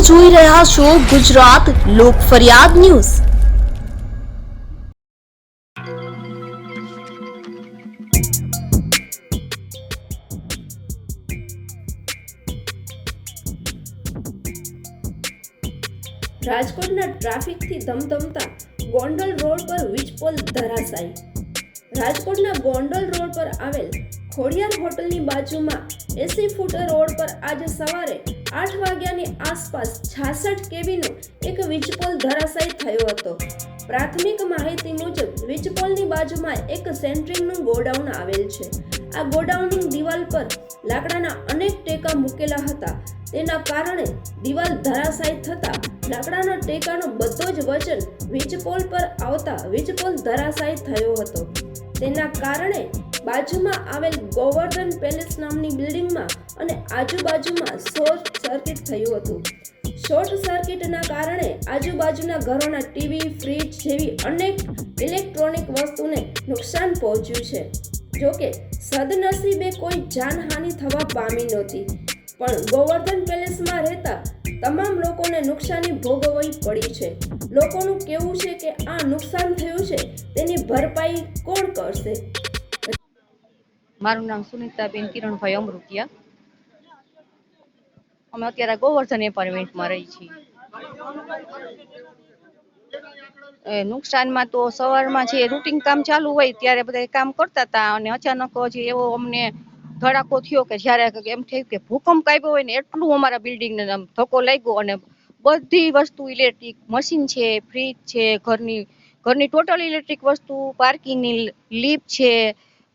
જોઈ રહ્યા છો ગુજરાત લોક ફરિયાદ ન્યૂઝ. રાજકોટના ટ્રાફિકથી ધમધમતા ગોંડલ રોડ પર વીજપોલ ધરાશાયી. રાજકોટના ગોંડલ રોડ પર આવેલ ખોડિયાર હોટલની બાજુમાં એસી ફૂટ રોડ પર આજે સવારે આઠ વાગ્યાની આસપાસ છાસઠ કેવીનો એક વીજપોલ ધરાશાયી થયો હતો. પ્રાથમિક માહિતી મુજબ, વીજપોલની બાજુમાં એક સેન્ટ્રિંગનું ગોડાઉન આવેલ છે. આ ગોડાઉનની દિવાલ પર લાકડાના અનેક ટેકા મૂકેલા હતા. તેના કારણે દિવાલ ધરાશાયી થતા લાકડાના ટેકાનો બધો જ વજન વીજપોલ પર આવતા વીજપોલ ધરાશાયી થયો હતો. તેના કારણે બાજુમાં આવેલ ગોવર્ધન પેલેસ નામની બિલ્ડિંગમાં અને આજુબાજુમાં શોર્ટ સર્કિટ થયું હતું. શોર્ટ સર્કિટના કારણે આજુબાજુના ઘરોના ટીવી, ફ્રીજ જેવી અનેક ઇલેક્ટ્રોનિક વસ્તુને નુકસાન પહોંચ્યું છે. જોકે સદનસીબે કોઈ જાનહાનિ થવા પામી નહોતી. પણ ગોવર્ધન પેલેસમાં રહેતા તમામ લોકોને નુકસાની ભોગવવી પડી છે. લોકોનું કહેવું છે કે આ નુકસાન થયું છે, તેની ભરપાઈ કોણ કરશે? મારું નામ સુનિતાબેન કિરણભાઈ અમૃતિયા. અમે અત્યારે ગોવર્ધન એપાર્ટમેન્ટમાં રહી છીએ. નુકસાનમાં તો સવારમાં જે રૂટિન કામ ચાલુ હોય ત્યારે બધા કામ કરતા હતા અને અચાનક જ એવો અમને ધડાકો થયો કે જ્યારે એમ થયું કે ભૂકંપ આવ્યો હોય ને એટલું અમારા બિલ્ડિંગને આમ ધક્કો લાગ્યો અને બધી વસ્તુ ઇલેક્ટ્રિક મશીન છે, ફ્રીજ છે, ઘરની ઘરની ટોટલ ઇલેક્ટ્રિક વસ્તુ, પાર્કિંગની લીપ છે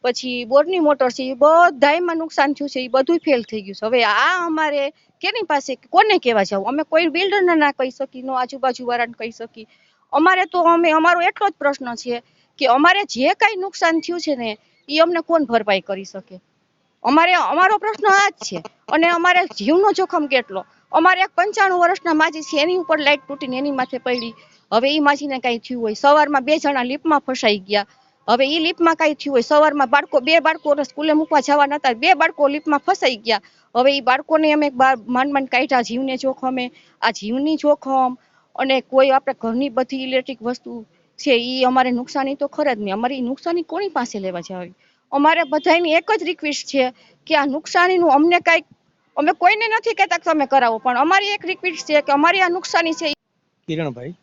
પછી બોરની મોટર છે, એ બધાયમાં નુકસાન થયું છે, એ બધું ફેલ થઈ ગયું છે. હવે આ અમારે કેની પાસે, કોને કહેવા જાવ? અમે કોઈ બિલ્ડરને ના કહી શકી નો આજુબાજુ વાળાને કહી શકી અમારે તો અમે, અમારો એટલો જ પ્રશ્ન છે કે અમારે જે કાંઈ નુકસાન થયું છે ને એ અમને કોણ ભરપાઈ કરી શકે? અમારે, અમારો પ્રશ્ન આ જ છે. અને અમારે જીવનો જોખમ કેટલો? અમારે એક પંચાણું વર્ષના માજી છે, એની ઉપર લાઈટ તૂટીને એની માથે પડી. હવે એ માજીને કાંઈ થયું હોય. સવારમાં બે જણા લિફ્ટમાં ફસાઈ ગયા. હવે એ લીપમાં કાંઈ થયું હોય. સવારમાં બાળકો, બે બાળકો સ્કૂલે મૂકવા જવાના હતા. બે બાળકો લીપમાં ફસાઈ ગયા. હવે એ બાળકોને અમે માંડ માંડ કાઢ્યા જીવને જોખમે. આ જીવની જોખમ અને કોઈ આપણે ઘરની બધી ઇલેક્ટ્રિક વસ્તુ છે એ અમારે નુકસાની તો ખરા જ નહીં અમારી નુકસાની કોની પાસે લેવા જવી? અમારે બધાની એક જ રિક્વેસ્ટ છે કે આ નુકસાનીનું અમને કાંઈક, અમે કોઈને નથી કહેતા કે તમે કરાવો, પણ અમારી એક રિક્વેસ્ટ છે કે અમારી આ નુકસાની છે કિરણભાઈ,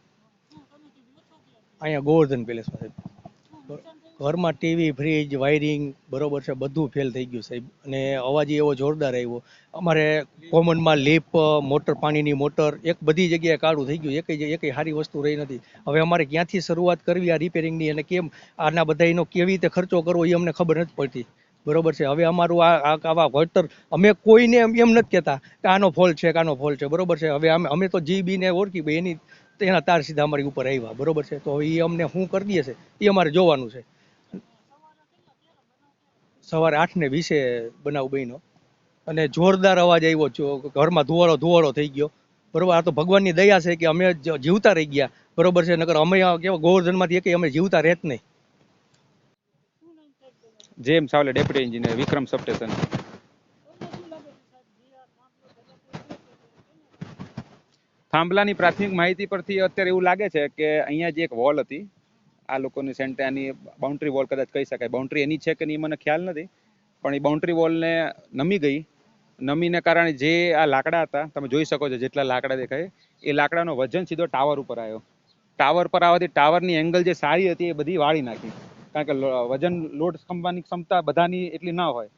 અહીંયા ગોવર્ધન પેલેસ સાહેબ ઘરમાં ટીવી, ફ્રીજ, વાયરિંગ બરોબર છે, બધું ફેલ થઈ ગયું સાહેબ. અને અવાજ એવો જોરદાર આવ્યો. અમારે કોમનમાં લીપ, મોટર, પાણીની મોટર, એક બધી જગ્યાએ કાળું થઈ ગયું. એકેય એકેય સારી વસ્તુ રહી નથી. હવે અમારે ક્યાંથી શરૂઆત કરવી આ રિપેરિંગની અને કેમ આના બધાનો કેવી રીતે ખર્ચો કરવો એ અમને ખબર નથી પડતી. બરોબર છે? હવે અમારું આ આવા વળતર અમે કોઈને એમ નથી કહેતા કે આનો ફોલ છે કે આનો ફોલ્ટ છે. બરોબર છે? હવે અમે અમે તો જી બીને ઓળખી ભાઈ એની એના તાર સીધા અમારી ઉપર આવ્યા. બરોબર છે? તો એ અમને શું કરી દે છે? એ અમારે જોવાનું છે. સવારે આઠ ને વીસે બનાવ બન્યો. અને જોરદાર અવાજ આવ્યો ઘરમાં ધુવાળો ધુવાળો થઈ ગયો. બરોબર, આ તો ભગવાનની દયા છે કે અમે જીવતા રહી ગયા. બરોબર છે, નકર અમે કેવા ગોવર્ધનમાંથી એકેય અમે જીવતા રહેત નહીં. જેમ સાવલે ડેપ્યુટી એન્જિનિયર વિક્રમ સબસ્ટેશન થાંભલાની પ્રાથમિક માહિતી પરથી અત્યારે એવું લાગે છે કે અહીંયા જે એક વોલ હતી આ લોકોની સેન્ટર આની બાઉન્ડ્રી વોલ કદાચ કહી શકાય. બાઉન્ડ્રી એની છે કે નહીં મને ખ્યાલ નથી. પણ એ બાઉન્ડ્રી વોલને નમી ગઈ. નમીને કારણે જે આ લાકડા હતા, તમે જોઈ શકો છો જેટલા લાકડા દેખાય, એ લાકડાનો વજન સીધો ટાવર ઉપર આવ્યો. ટાવર પર આવવાથી ટાવરની એંગલ જે સારી હતી એ બધી વાળી નાખી. કારણ કે વજન લોડ સંભાળવાની ક્ષમતા બધાની એટલી ના હોય.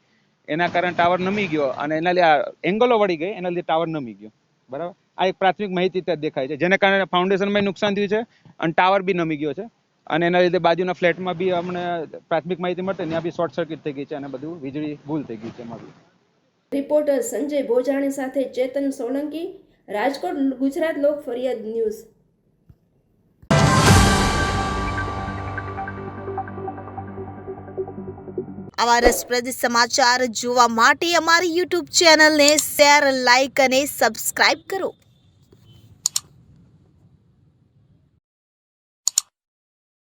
એના કારણે ટાવર નમી ગયો અને એના લીધે એંગલો વળી ગઈ, એના લીધે ટાવર નમી ગયો. બરાબર? આ એક પ્રાથમિક માહિતી દેખાય છે. જેને કારણે ફાઉન્ડેશનમાં નુકસાન થયું છે અને ટાવર બી નમી ગયો છે. અને એના લીધે બાજુના ફ્લેટમાં બી અમને પ્રાથમિક માહિતી મળતી ત્યાં બી શોર્ટ સર્કિટ થઈ ગઈ છે અને બધું વીજળી ભૂલ થઈ ગઈ છે એમાં બી રિપોર્ટર સંજય ભોજાણી સાથે ચેતન સોલંકી રાજકોટ ગુજરાત લોક ફરિયાદ ન્યૂઝ. આવા રસપ્રદ સમાચાર જોવા માટે અમારી યુટ્યુબ ચેનલને શેર લાઇક અને સબસ્ક્રાઇબ કરો.